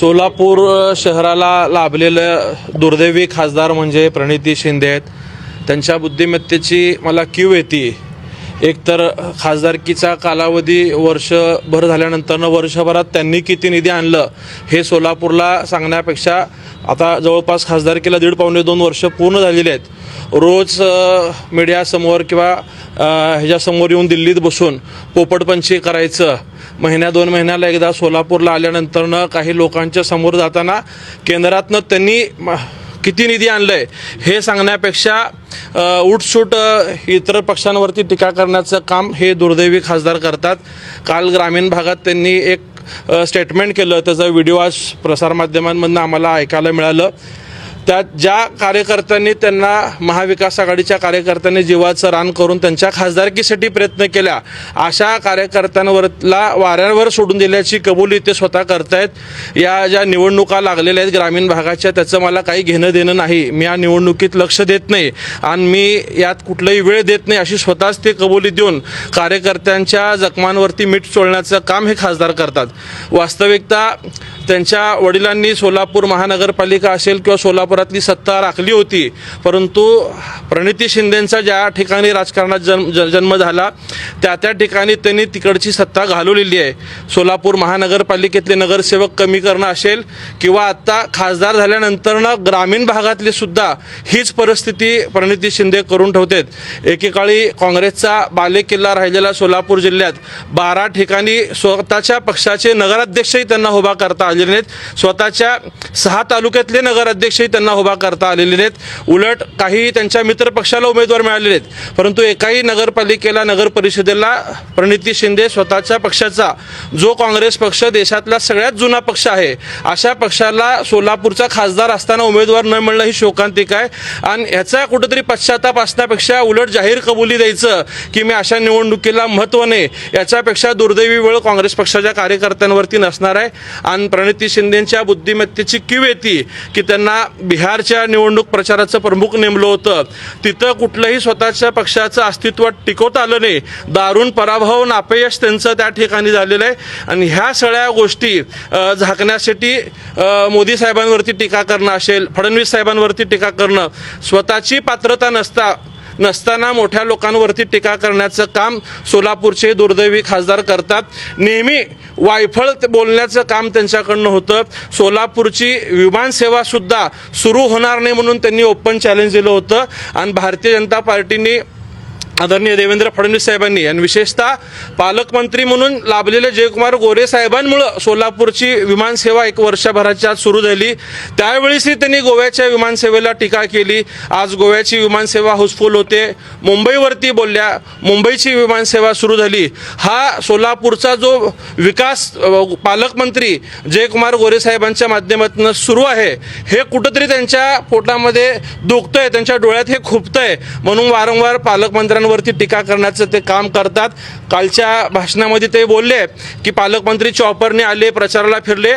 सोलापूर शहराला लाभलेलं दुर्दैवी खासदार म्हणजे प्रणिती शिंदे आहेत. त्यांच्या बुद्धिमत्तेची मला क्यू येते. एकतर खासदारकीचा कालावधी वर्षभर झाल्यानंतरनं वर्षभरात त्यांनी किती निधी आणलं हे सोलापूरला सांगण्यापेक्षा आता जवळपास खासदारकीला दीड पावणे दोन वर्ष पूर्ण झालेली आहेत. रोज मीडियासमोर किंवा ह्याच्यासमोर येऊन दिल्लीत बसून पोपटपंची करायचं महिन्या दोन महिन्याला एकदा सोलापूरला आल्यानंतरनं काही लोकांच्या समोर जाताना केंद्रातनं त्यांनी म- किती निधी आणलंय हे सांगण्यापेक्षा उठसूट इतर पक्षांवरती टीका करण्याचं काम हे दुर्दैवी खासदार करतात. काल ग्रामीण भागात त्यांनी एक स्टेटमेंट केलं. त्याचा व्हिडिओ आज प्रसारमाध्यमांमधनं आम्हाला ऐकायला मिळालं. त्यात ज्या कार्यकर्त्यांनी त्यांना महाविकास आघाडीच्या कार्यकर्त्यांनी जीवाचं रान करून त्यांच्या खासदारकीसाठी प्रयत्न केल्या अशा कार्यकर्त्यांवरला वाऱ्यांवर सोडून दिल्याची कबुली ते स्वतः करतायत. या ज्या निवडणुका लागलेल्या आहेत ग्रामीण भागाच्या त्याचं मला काही घेणं देणं नाही. मी या निवडणुकीत लक्ष देत नाही आणि मी यात कुठलाही वेळ देत नाही अशी स्वतःच ते कबुली देऊन कार्यकर्त्यांच्या जखमांवरती मीठ चोळण्याचं काम हे खासदार करतात. वास्तविकता त्यांच्या वडिलांनी सोलापूर महानगरपालिका असेल किंवा सोलापुरातली सत्ता राखली होती परंतु प्रणिती शिंदेंचा ज्या ठिकाणी राजकारणात जन्म ज- जन्म झाला त्या त्या ठिकाणी त्यांनी तिकडची सत्ता घालवलेली आहे. सोलापूर महानगरपालिकेतले नगरसेवक कमी करणं असेल किंवा आत्ता खासदार झाल्यानंतरनं ग्रामीण भागातली सुद्धा हीच परिस्थिती प्रणिती शिंदे करून ठेवतात. एकेकाळी काँग्रेसचा बालेकिल्ला राहिलेला सोलापूर जिल्ह्यात बारा ठिकाणी स्वतःच्या पक्षाचे नगराध्यक्षही त्यांना उभा करता आलेले नाहीत स्वतःच्या सहा तालुक्यातले नगराध्यक्षही त्यांना उभा करता आलेले नाहीत उलट काही त्यांच्या मित्र पक्षाला उमेदवार मिळालेले आहेत. परंतु एकाही नगरपालिकेला नगर परिषदेला प्रणिती शिंदे स्वतःच्या पक्षाचा जो काँग्रेस पक्ष देशातला सगळ्यात जुना पक्ष आहे अशा पक्षाला सोलापूरचा खासदार असताना उमेदवार न मिळणं ही शोकांतिक आहे. आणि ह्याचा कुठेतरी पश्चाताप असण्यापेक्षा उलट जाहीर कबुली द्यायचं की मी अशा निवडणुकीला महत्त्व नाही याच्यापेक्षा दुर्दैवी वेळ काँग्रेस पक्षाच्या कार्यकर्त्यांवरती नसणार आहे. आणि प्रणिती शिंदेच्या बुद्धिमत्तेची किव येते की त्यांना बिहारच्या निवडणूक प्रचाराचं प्रमुख नेमलं होतं. तिथं कुठलंही स्वतःच्या पक्षाचं अस्तित्व टिकवता आलं नाही. दारुण पराभव नापयश अपयश त्यांचं त्या ठिकाणी झालेलं आहे. आणि ह्या सगळ्या गोष्टी झाकण्यासाठी मोदी साहेबांवरती टीका करणं असेल फडणवीस साहेबांवरती टीका करणं स्वतःची पात्रता नसता नसताना मोठ्या लोकांवरती टीका करण्याचं काम सोलापूरचे दुर्दैवी खासदार करतात. नेहमी वायफळ ते बोलण्याचं काम त्यांच्याकडनं होतं. सोलापूरची विमानसेवा सुद्धा सुरू होणार नाही म्हणून त्यांनी ओपन चॅलेंज दिलं होतं. आणि भारतीय जनता पार्टीने आदरणीय देवेंद्र फडणवीस साहेबांनी आणि विशेषतः पालकमंत्री म्हणून लाभलेले जयकुमार गोरे साहेबांमुळं सोलापूरची विमानसेवा एक वर्षभराच्या आत सुरू झाली. त्यावेळीसही त्यांनी गोव्याच्या विमानसेवेला टीका केली. आज गोव्याची विमानसेवा हाऊसफुल होते. मुंबईवरती बोलल्या मुंबईची विमानसेवा सुरू झाली. हा सोलापूरचा जो विकास पालकमंत्री जयकुमार गोरे साहेबांच्या माध्यमातून सुरू आहे हे कुठंतरी त्यांच्या पोटामध्ये दुखतंय त्यांच्या डोळ्यात हे खुपतंय म्हणून वारंवार पालकमंत्र्यांवरती टीका करण्याचं ते काम करतात. कालच्या भाषणामध्ये ते बोलले की पालकमंत्री चॉपरने आले प्रचाराला फिरले.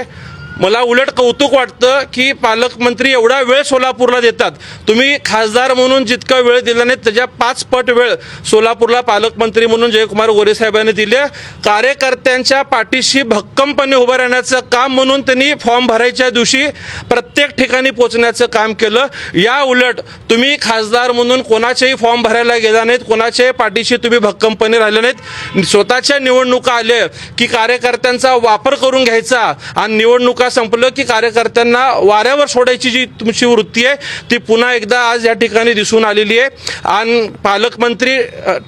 मला उलट कौतुक वाटतं की पालकमंत्री एवढा वेळ सोलापूरला देतात. तुम्ही खासदार म्हणून जितका वेळ दिला नाही त्याच्या पाच पट वेळ सोलापूरला पालकमंत्री म्हणून जयकुमार गोरे साहेबांनी दिले. कार्यकर्त्यांच्या पाठीशी भक्कमपणे उभं राहण्याचं काम म्हणून त्यांनी फॉर्म भरायच्या दिवशी प्रत्येक ठिकाणी पोचण्याचं काम केलं. या उलट तुम्ही खासदार म्हणून कोणाचेही फॉर्म भरायला गेला नाहीत कोणाच्याही पाठीशी तुम्ही भक्कमपणे राहिले नाहीत. स्वतःच्या निवडणुका आल्या की कार्यकर्त्यांचा वापर करून घ्यायचा आणि निवडणुका संपलं की कार्यकर्त्यांना वाऱ्यावर सोडायची जी तुमची वृत्ती आहे ती पुन्हा एकदा आज या ठिकाणी दिसून आलेली आहे. आणि पालकमंत्री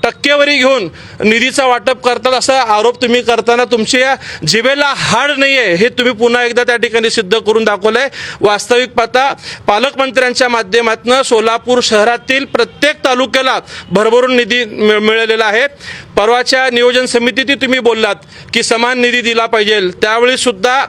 टक्केवारी घेऊन निधीचा वाटप करतात असा आरोप तुम्ही करताना तुमच्या जिभेला हाड नाही आहे हे तुम्ही पुन्हा एकदा त्या ठिकाणी सिद्ध करून दाखवलंय. वास्तविक पाहता पालकमंत्र्यांच्या माध्यमातून सोलापूर शहरातील प्रत्येक तालुक्याला भरभरून निधी मिळालेला आहे. परवाच्या नियोजन समितीतही तुम्ही बोललात की समान निधी दिला पाहिजे. त्यावेळी सुद्धा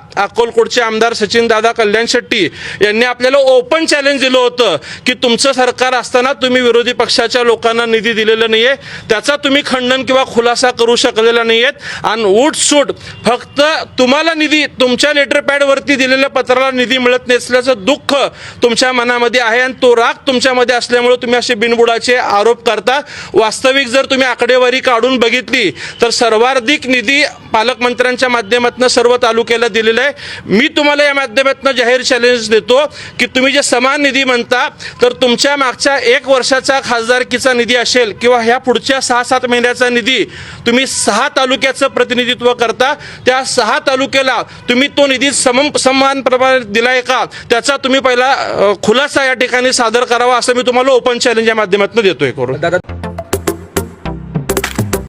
आमदार सचिन दादा कल्याण शेट्टी यांनी आपल्याला ओपन चॅलेंज दिलं होतं की तुमचं सरकार असताना तुम्ही विरोधी पक्षाच्या लोकांना निधी दिलेला नाहीये त्याचा तुम्ही खंडन किंवा खुलासा करू शकलेला नाहीयेत. आणि उठसूट फक्त तुम्हाला निधी तुमच्या लेटर पॅडवरती दिलेल्या पत्राला निधी मिळत नसल्याचं दुःख तुमच्या मनामध्ये आहे आणि तो राग तुमच्यामध्ये असल्यामुळे तुम्ही असे बिनबुडाचे आरोप करता. वास्तविक जर तुम्ही आकडेवारी काढून बघितली तर सर्वाधिक निधी पालकमंत्र्यांच्या माध्यमातून सर्व तालुक्याला दिलेला आहे. मी मी तुम्हाला या माध्यमातून जाहीर चॅलेंज देतो की तुम्ही जे समान निधी म्हणता तर तुमच्या मागच्या एक वर्षाचा खासदारकीचा निधी असेल किंवा ह्या पुढच्या सहा सात महिन्याचा निधी तुम्ही सहा तालुक्याचं प्रतिनिधित्व करता त्या सहा तालुक्याला तुम्ही तो निधी सम समान प्रमाणे दिलाय का? त्याचा तुम्ही पहिला खुलासा या ठिकाणी सादर करावा असं मी तुम्हाला ओपन चॅलेंज या माध्यमातून देतोय करून. दादा